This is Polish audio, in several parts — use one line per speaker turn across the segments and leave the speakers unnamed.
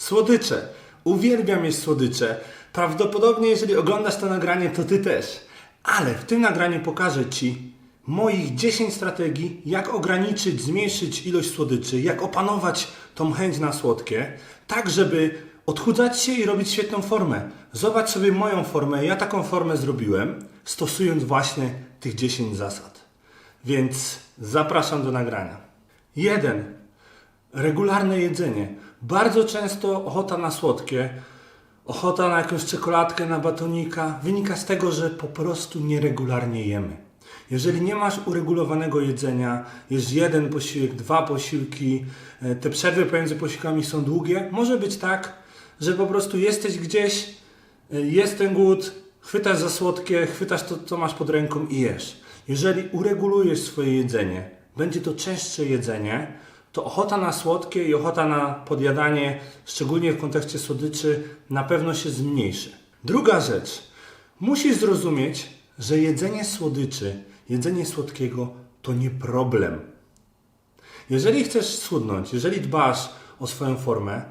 Słodycze. Uwielbiam jeść słodycze. Prawdopodobnie, jeżeli oglądasz to nagranie, to ty też. Ale w tym nagraniu pokażę ci moich 10 strategii, jak ograniczyć, zmniejszyć ilość słodyczy, jak opanować tą chęć na słodkie, tak żeby odchudzać się i robić świetną formę. Zobacz sobie moją formę. Ja taką formę zrobiłem, stosując właśnie tych 10 zasad. Więc zapraszam do nagrania. 1. Regularne jedzenie. Bardzo często ochota na słodkie, ochota na jakąś czekoladkę, na batonika wynika z tego, że po prostu nieregularnie jemy. Jeżeli nie masz uregulowanego jedzenia, jest jeden posiłek, dwa posiłki, e, te przerwy pomiędzy posiłkami są długie, może być tak, że po prostu jesteś gdzieś, e, jest ten głód, chwytasz za słodkie, chwytasz to, co masz pod ręką i jesz. Jeżeli uregulujesz swoje jedzenie, będzie to częstsze jedzenie, to ochota na słodkie i ochota na podjadanie, szczególnie w kontekście słodyczy, na pewno się zmniejszy. Druga rzecz. Musisz zrozumieć, że jedzenie słodyczy, jedzenie słodkiego to nie problem. Jeżeli chcesz schudnąć, jeżeli dbasz o swoją formę,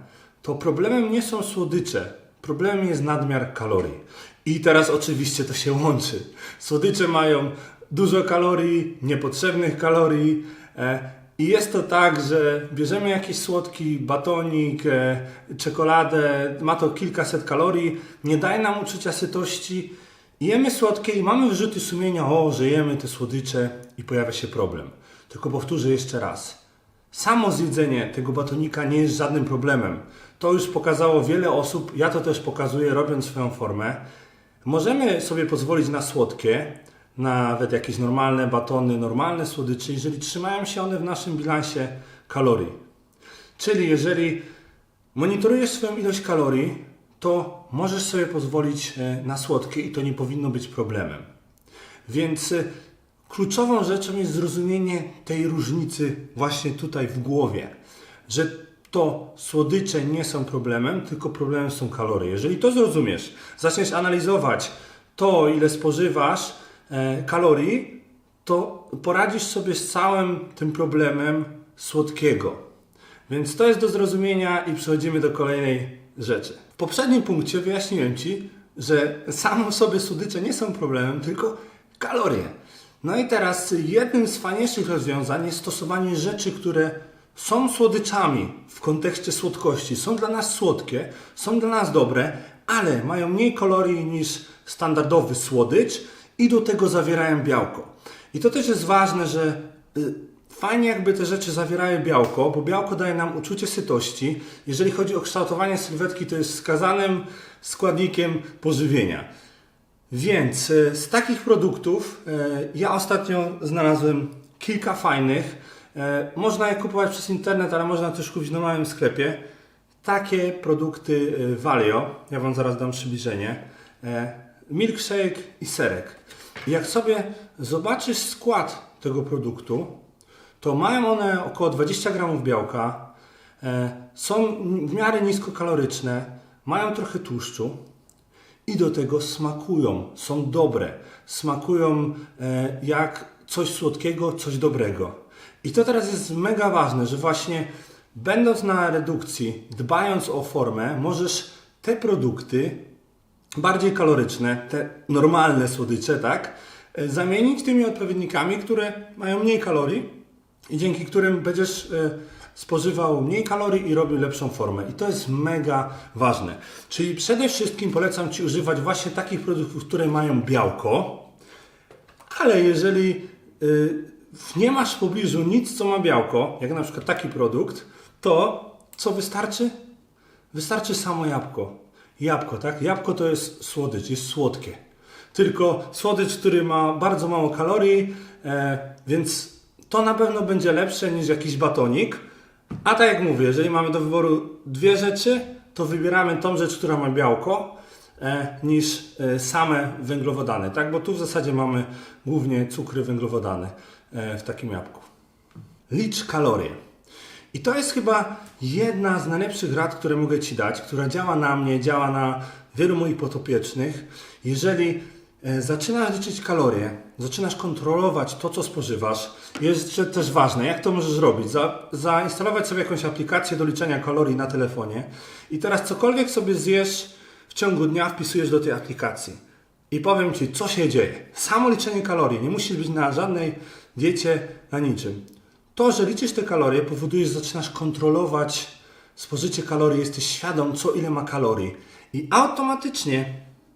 to problemem nie są słodycze. Problemem jest nadmiar kalorii. I teraz oczywiście to się łączy. Słodycze mają dużo kalorii, niepotrzebnych kalorii. I jest to tak, że bierzemy jakiś słodki batonik, e, czekoladę, ma to kilkaset kalorii, nie daje nam uczucia sytości. Jemy słodkie i mamy wyrzuty sumienia, o, że jemy te słodycze i pojawia się problem. Tylko powtórzę jeszcze raz. Samo zjedzenie tego batonika nie jest żadnym problemem. To już pokazało wiele osób, ja to też pokazuję, robiąc swoją formę. Możemy sobie pozwolić na słodkie, nawet jakieś normalne batony, normalne słodycze, jeżeli trzymają się one w naszym bilansie kalorii. Czyli jeżeli monitorujesz swoją ilość kalorii, to możesz sobie pozwolić e, na słodkie i to nie powinno być problemem. Więc e, kluczową rzeczą jest zrozumienie tej różnicy właśnie tutaj w głowie, że to słodycze nie są problemem, tylko problemem są kalorie. Jeżeli to zrozumiesz, zaczniesz analizować to, ile spożywasz kalorii, to poradzisz sobie z całym tym problemem słodkiego. Więc to jest do zrozumienia i przechodzimy do kolejnej rzeczy. W poprzednim punkcie wyjaśniłem Ci, że samo sobie słodycze nie są problemem, tylko kalorie. No i teraz jednym z fajniejszych rozwiązań jest stosowanie rzeczy, które są słodyczami w kontekście słodkości. Są dla nas słodkie, są dla nas dobre, ale mają mniej kalorii niż standardowy słodycz i do tego zawierają białko. I to też jest ważne, że y, fajnie jakby te rzeczy zawierają białko, bo białko daje nam uczucie sytości. Jeżeli chodzi o kształtowanie sylwetki, to jest wskazanym składnikiem pożywienia. Więc e, z takich produktów e, ja ostatnio znalazłem kilka fajnych. Można je kupować przez internet, ale można też kupić w normalnym sklepie. Takie produkty Valio, ja Wam zaraz dam przybliżenie. Milkshake i serek. Jak sobie zobaczysz skład tego produktu, to mają one około 20 gramów białka, e, są w miarę niskokaloryczne, mają trochę tłuszczu, i do tego smakują, są dobre. Smakują e, jak coś słodkiego, coś dobrego. I to teraz jest mega ważne, że właśnie będąc na redukcji, dbając o formę, możesz te produkty bardziej kaloryczne, te normalne słodycze, tak, e, zamienić tymi odpowiednikami, które mają mniej kalorii i dzięki którym będziesz e, spożywał mniej kalorii i robił lepszą formę. I to jest mega ważne. Czyli przede wszystkim polecam Ci używać właśnie takich produktów, które mają białko, ale jeżeli y, nie masz w pobliżu nic, co ma białko, jak na przykład taki produkt, to co wystarczy? Wystarczy samo jabłko. Jabłko, tak? Jabłko to jest słodycz, jest słodkie. Tylko słodycz, który ma bardzo mało kalorii, e, więc to na pewno będzie lepsze niż jakiś batonik. A tak jak mówię, jeżeli mamy do wyboru dwie rzeczy, to wybieramy tą rzecz, która ma białko, e, niż e, same węglowodany, tak? Bo tu w zasadzie mamy głównie cukry węglowodany e, w takim jabłku. Licz kalorie. I to jest chyba jedna z najlepszych rad, które mogę Ci dać, która działa na mnie, działa na wielu moich potopiecznych. Jeżeli e, zaczynasz liczyć kalorie, zaczynasz kontrolować to, co spożywasz. Jest też ważne, jak to możesz robić? Za, zainstalować sobie jakąś aplikację do liczenia kalorii na telefonie i teraz cokolwiek sobie zjesz w ciągu dnia wpisujesz do tej aplikacji. I powiem Ci, co się dzieje. Samo liczenie kalorii, nie musisz być na żadnej diecie, na niczym. To, że liczysz te kalorie powoduje, że zaczynasz kontrolować spożycie kalorii, jesteś świadom, co ile ma kalorii. I automatycznie,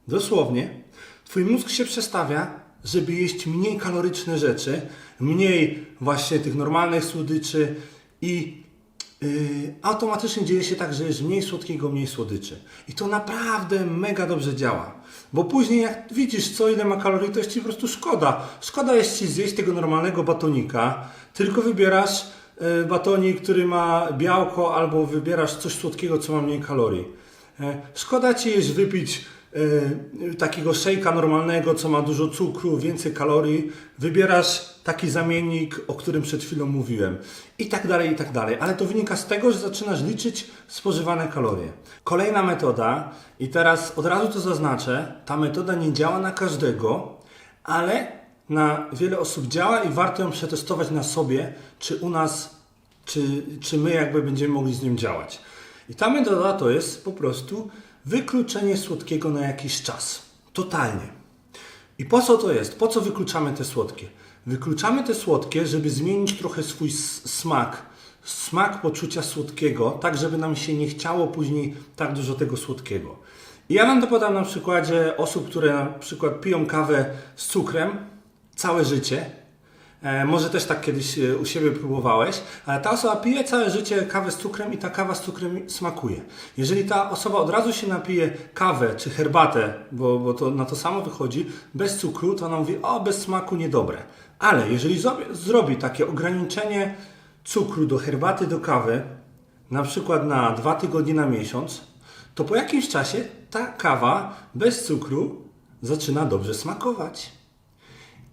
dosłownie, Twój mózg się przestawia, żeby jeść mniej kaloryczne rzeczy, mniej właśnie tych normalnych słodyczy i automatycznie dzieje się tak, że jest mniej słodkiego, mniej słodyczy. I to naprawdę mega dobrze działa. Bo później jak widzisz, co ile ma kalorii, to jest Ci po prostu szkoda. Szkoda jest Ci zjeść tego normalnego batonika, tylko wybierasz yy, batonik, który ma białko, albo wybierasz coś słodkiego, co ma mniej kalorii. E, Szkoda Ci jest wypić takiego szejka normalnego, co ma dużo cukru, więcej kalorii. Wybierasz taki zamiennik, o którym przed chwilą mówiłem. I tak dalej, i tak dalej. Ale to wynika z tego, że zaczynasz liczyć spożywane kalorie. Kolejna metoda, i teraz od razu to zaznaczę, ta metoda nie działa na każdego, ale na wiele osób działa i warto ją przetestować na sobie, czy u nas, czy, czy my jakby będziemy mogli z nią działać. I ta metoda to jest po prostu wykluczenie słodkiego na jakiś czas. Totalnie. I po co to jest? Po co wykluczamy te słodkie? Wykluczamy te słodkie, żeby zmienić trochę swój smak. Smak poczucia słodkiego, tak żeby nam się nie chciało później tak dużo tego słodkiego. I ja Wam to podam na przykładzie osób, które na przykład piją kawę z cukrem całe życie. E, może też tak kiedyś e, u siebie próbowałeś, ale ta osoba pije całe życie kawę z cukrem i ta kawa z cukrem smakuje. Jeżeli ta osoba od razu się napije kawę czy herbatę, bo, bo to na to samo wychodzi, bez cukru, to ona mówi, o bez smaku niedobre. Ale jeżeli zrobi, zrobi takie ograniczenie cukru do herbaty, do kawy, na przykład na dwa tygodnie na miesiąc, to po jakimś czasie ta kawa bez cukru zaczyna dobrze smakować.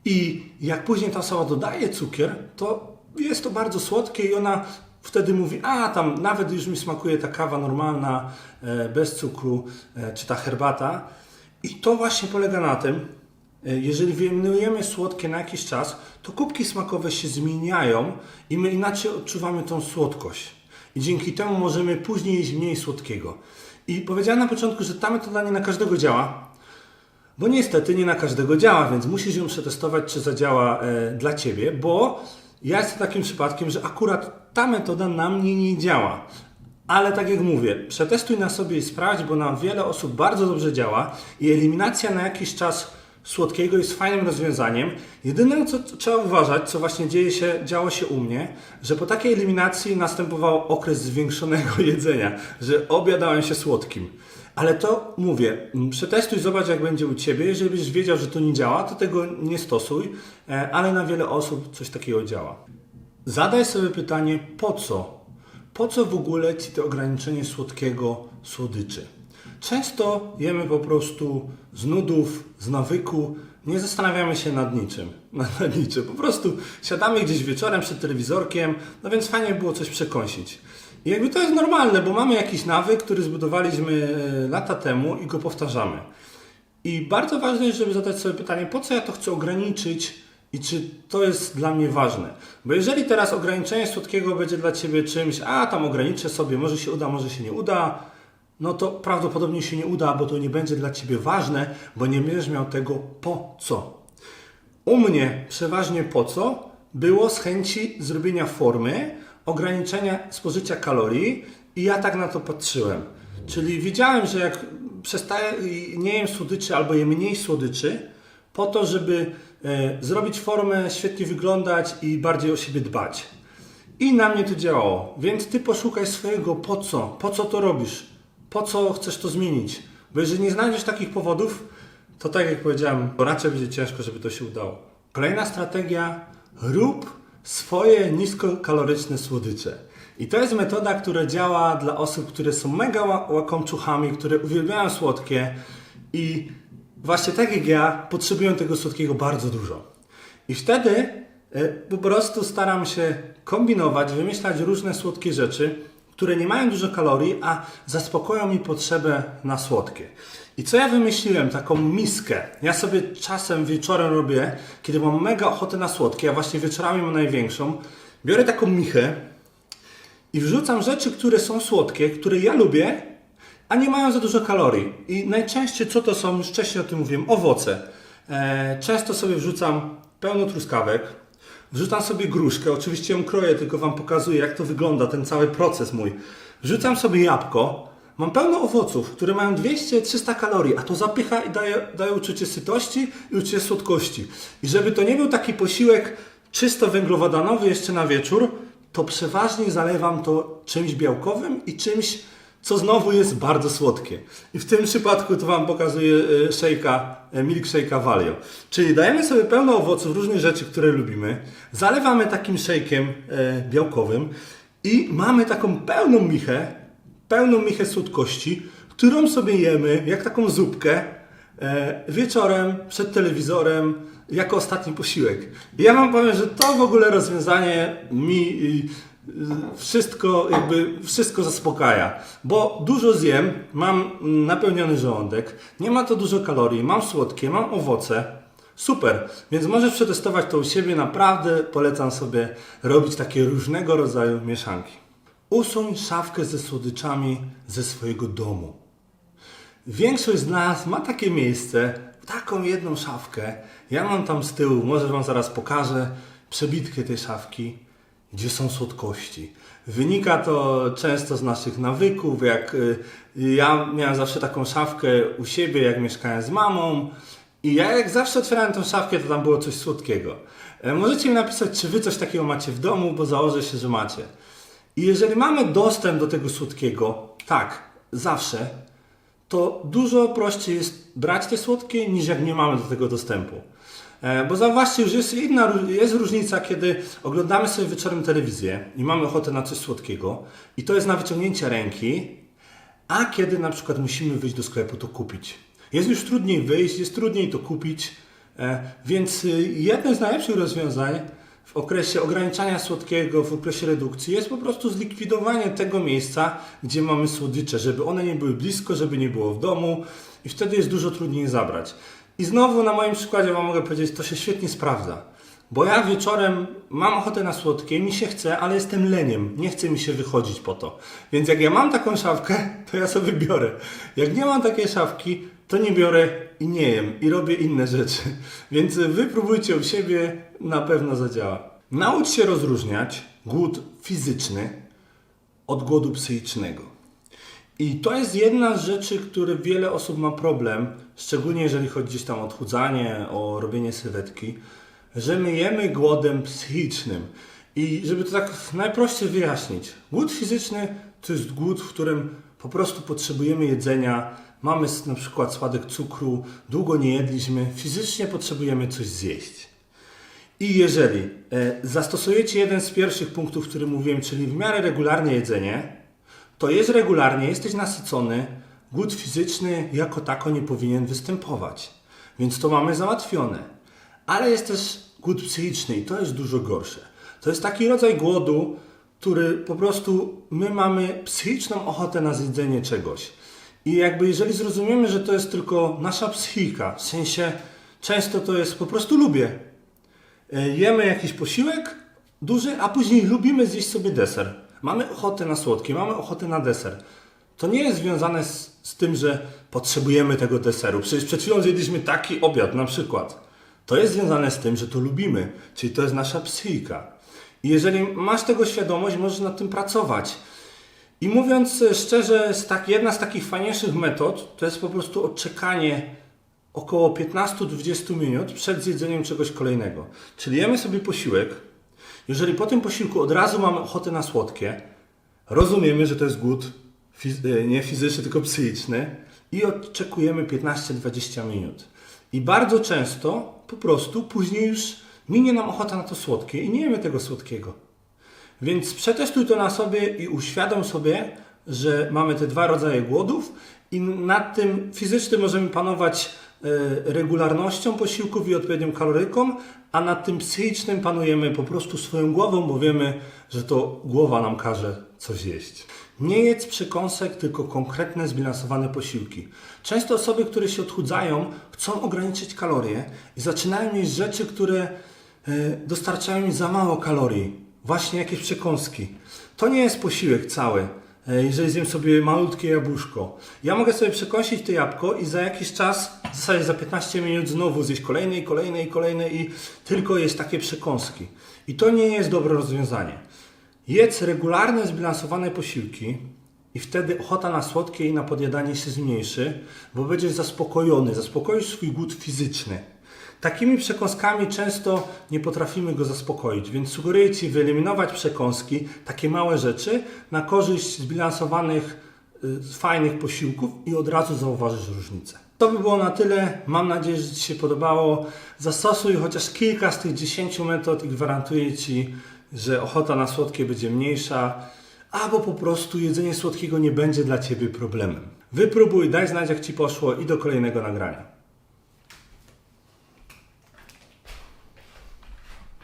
I jak później ta osoba dodaje cukier, to jest to bardzo słodkie i ona wtedy mówi, a tam nawet już mi smakuje ta kawa normalna, e, bez cukru, e, czy ta herbata. I to właśnie polega na tym, e, jeżeli wyeliminujemy słodkie na jakiś czas, to kubki smakowe się zmieniają i my inaczej odczuwamy tą słodkość. I dzięki temu możemy później jeść mniej słodkiego. I powiedziałem na początku, że ta metoda nie na każdego działa, bo niestety nie na każdego działa, więc musisz ją przetestować, czy zadziała e, dla Ciebie, bo ja jestem takim przypadkiem, że akurat ta metoda na mnie nie działa. Ale tak jak mówię, przetestuj na sobie i sprawdź, bo na wiele osób bardzo dobrze działa i eliminacja na jakiś czas słodkiego jest fajnym rozwiązaniem. Jedyne, co trzeba uważać, co właśnie dzieje się, działo się u mnie, że po takiej eliminacji następował okres zwiększonego jedzenia, że obiadałem się słodkim. Ale to mówię, przetestuj, zobacz jak będzie u Ciebie. Jeżeli byś wiedział, że to nie działa, to tego nie stosuj, e, ale na wiele osób coś takiego działa. Zadaj sobie pytanie, po co? Po co w ogóle Ci to ograniczenie słodkiego słodyczy? Często jemy po prostu z nudów, z nawyku, nie zastanawiamy się nad niczym. Nad niczym. Po prostu siadamy gdzieś wieczorem przed telewizorkiem, no więc fajnie było coś przekąsić. I jakby to jest normalne, bo mamy jakiś nawyk, który zbudowaliśmy e, lata temu i go powtarzamy. I bardzo ważne jest, żeby zadać sobie pytanie, po co ja to chcę ograniczyć i czy to jest dla mnie ważne. Bo jeżeli teraz ograniczenie słodkiego będzie dla Ciebie czymś, a tam ograniczę sobie, może się uda, może się nie uda, no to prawdopodobnie się nie uda, bo to nie będzie dla Ciebie ważne, bo nie będziesz miał tego po co. U mnie przeważnie po co było z chęci zrobienia formy, ograniczenia spożycia kalorii i ja tak na to patrzyłem. Czyli widziałem, że jak przestaję nie jem słodyczy albo jem mniej słodyczy, po to, żeby e, zrobić formę, świetnie wyglądać i bardziej o siebie dbać. I na mnie to działało. Więc ty poszukaj swojego po co, po co to robisz, po co chcesz to zmienić. Bo jeżeli nie znajdziesz takich powodów, to tak jak powiedziałem, raczej będzie ciężko, żeby to się udało. Kolejna strategia: rób swoje niskokaloryczne słodycze. I to jest metoda, która działa dla osób, które są mega ła- łakomczuchami, które uwielbiają słodkie i właśnie tak jak ja, potrzebują tego słodkiego bardzo dużo. I wtedy e, po prostu staram się kombinować, wymyślać różne słodkie rzeczy, które nie mają dużo kalorii, a zaspokoją mi potrzebę na słodkie. I co ja wymyśliłem? Taką miskę. Ja sobie czasem wieczorem robię, kiedy mam mega ochotę na słodkie, a właśnie wieczorami mam największą. Biorę taką michę i wrzucam rzeczy, które są słodkie, które ja lubię, a nie mają za dużo kalorii. I najczęściej co to są, już wcześniej o tym mówiłem, owoce. E, często sobie wrzucam pełno truskawek, wrzucam sobie gruszkę, oczywiście ją kroję, tylko Wam pokazuję jak to wygląda, ten cały proces mój. Wrzucam sobie jabłko, mam pełno owoców, które mają 200-300 kalorii, a to zapycha i daje, daje uczucie sytości i uczucie słodkości. I żeby to nie był taki posiłek czysto węglowodanowy jeszcze na wieczór, to przeważnie zalewam to czymś białkowym i czymś, co znowu jest bardzo słodkie. I w tym przypadku to Wam pokazuję e, shake'a, e, milkshake'a Valio. Czyli dajemy sobie pełno owoców, różnych rzeczy, które lubimy, zalewamy takim shake'iem e, białkowym i mamy taką pełną michę, pełną michę słodkości, którą sobie jemy jak taką zupkę wieczorem przed telewizorem jako ostatni posiłek. Ja Wam powiem, że to w ogóle rozwiązanie mi y, y, wszystko jakby wszystko zaspokaja, bo dużo zjem, mam napełniony żołądek, nie ma to dużo kalorii, mam słodkie, mam owoce. Super, więc możesz przetestować to u siebie, naprawdę polecam sobie robić takie różnego rodzaju mieszanki. Usuń szafkę ze słodyczami ze swojego domu. Większość z nas ma takie miejsce, taką jedną szafkę. Ja mam tam z tyłu, może Wam zaraz pokażę przebitkę tej szafki, gdzie są słodkości. Wynika to często z naszych nawyków, jak y, ja miałem zawsze taką szafkę u siebie, jak mieszkałem z mamą. I ja jak zawsze otwierałem tą szafkę, to tam było coś słodkiego. E, Możecie mi napisać, czy Wy coś takiego macie w domu, bo założę się, że macie. I jeżeli mamy dostęp do tego słodkiego, tak, zawsze, to dużo prościej jest brać te słodkie, niż jak nie mamy do tego dostępu. E, Bo zauważcie, już jest inna, jest różnica, kiedy oglądamy sobie wieczorem telewizję i mamy ochotę na coś słodkiego i to jest na wyciągnięcie ręki, a kiedy na przykład musimy wyjść do sklepu to kupić. Jest już trudniej wyjść, jest trudniej to kupić, e, więc y, jednym z najlepszych rozwiązań w okresie ograniczania słodkiego, w okresie redukcji jest po prostu zlikwidowanie tego miejsca, gdzie mamy słodycze, żeby one nie były blisko, żeby nie było w domu i wtedy jest dużo trudniej zabrać. I znowu na moim przykładzie Wam mogę powiedzieć, to się świetnie sprawdza. Bo ja wieczorem mam ochotę na słodkie, mi się chce, ale jestem leniem. Nie chce mi się wychodzić po to. Więc jak ja mam taką szafkę, to ja sobie biorę. Jak nie mam takiej szafki, to nie biorę i nie jem. I robię inne rzeczy. Więc wy próbujcie u siebie, na pewno zadziała. Naucz się rozróżniać głód fizyczny od głodu psychicznego. I to jest jedna z rzeczy, które wiele osób ma problem, szczególnie jeżeli chodzi gdzieś tam o odchudzanie, o robienie sylwetki, że my jemy głodem psychicznym. I żeby to tak najprościej wyjaśnić, głód fizyczny to jest głód, w którym po prostu potrzebujemy jedzenia, mamy na przykład spadek cukru, długo nie jedliśmy, fizycznie potrzebujemy coś zjeść. I jeżeli e, zastosujecie jeden z pierwszych punktów, który mówiłem, czyli w miarę regularne jedzenie, to jest regularnie, jesteś nasycony, głód fizyczny jako tako nie powinien występować. Więc to mamy załatwione. Ale jest też głód psychiczny i to jest dużo gorsze. To jest taki rodzaj głodu, który po prostu my mamy psychiczną ochotę na zjedzenie czegoś. I jakby jeżeli zrozumiemy, że to jest tylko nasza psychika, w sensie często to jest po prostu lubię, E, jemy jakiś posiłek duży, a później lubimy zjeść sobie deser. Mamy ochotę na słodkie, mamy ochotę na deser. To nie jest związane z, z tym, że potrzebujemy tego deseru. Przecież przed chwilą zjedliśmy taki obiad na przykład. To jest związane z tym, że to lubimy, czyli to jest nasza psychika. Jeżeli masz tego świadomość, możesz nad tym pracować. I mówiąc e, szczerze, tak, jedna z takich fajniejszych metod to jest po prostu odczekanie około 15-20 minut przed zjedzeniem czegoś kolejnego. Czyli jemy sobie posiłek. Jeżeli po tym posiłku od razu mamy ochotę na słodkie, rozumiemy, że to jest głód e, nie fizyczny, tylko psychiczny i odczekujemy 15-20 minut. I bardzo często po prostu później już minie nam ochota na to słodkie i nie jemy tego słodkiego. Więc przetestuj to na sobie i uświadom sobie, że mamy te dwa rodzaje głodów i nad tym fizycznym możemy panować e, regularnością posiłków i odpowiednią kaloryką, a nad tym psychicznym panujemy po prostu swoją głową, bo wiemy, że to głowa nam każe coś jeść. Nie jedz przekąsek, tylko konkretne, zbilansowane posiłki. Często osoby, które się odchudzają, chcą ograniczyć kalorie i zaczynają jeść rzeczy, które dostarczają im za mało kalorii. Właśnie jakieś przekąski. To nie jest posiłek cały. E, Jeżeli zjem sobie malutkie jabłuszko. Ja mogę sobie przekąsić to jabłko i za jakiś czas, w zasadzie za 15 minut znowu zjeść kolejne i kolejne i kolejne i tylko jeść takie przekąski. I to nie jest dobre rozwiązanie. Jedz regularne, zbilansowane posiłki i wtedy ochota na słodkie i na podjadanie się zmniejszy, bo będziesz zaspokojony, zaspokoisz swój głód fizyczny. Takimi przekąskami często nie potrafimy go zaspokoić, więc sugeruję Ci wyeliminować przekąski, takie małe rzeczy, na korzyść zbilansowanych, y, fajnych posiłków i od razu zauważysz różnicę. To by było na tyle. Mam nadzieję, że Ci się podobało. Zastosuj chociaż kilka z tych 10 metod i gwarantuję Ci, że ochota na słodkie będzie mniejsza, albo po prostu jedzenie słodkiego nie będzie dla Ciebie problemem. Wypróbuj, daj znać jak Ci poszło i do kolejnego nagrania.